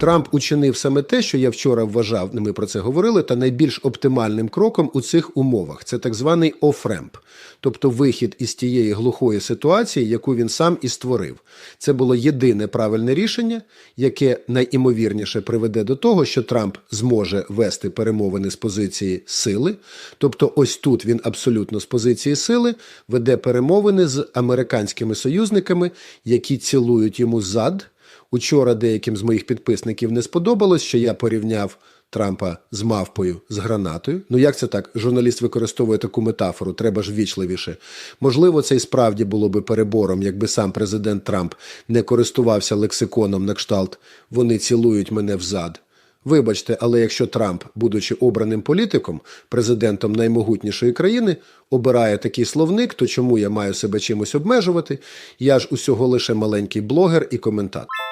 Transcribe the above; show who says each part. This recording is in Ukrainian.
Speaker 1: Трамп учинив саме те, що я вчора вважав, ми про це говорили, та найбільш оптимальним кроком у цих умовах це так званий офремп, тобто вихід із тієї глухої ситуації, яку він сам і створив. Це було єдине правильне рішення, яке найімовірніше приведе до того, що Трамп зможе вести перемовини з позиції сили. Тобто, ось тут він абсолютно з позиції сили веде перемовини з американськими союзниками, які цілують йому зад. Учора деяким з моїх підписників не сподобалось, що я порівняв Трампа з мавпою з гранатою. Ну як це так? Журналіст використовує таку метафору, треба ж вічливіше. Можливо, це і справді було би перебором, якби сам президент Трамп не користувався лексиконом на кшталт Вони цілують мене взад. Вибачте, але якщо Трамп, будучи обраним політиком, президентом наймогутнішої країни, обирає такий словник, то чому я маю себе чимось обмежувати? Я ж усього лише маленький блогер і коментатор.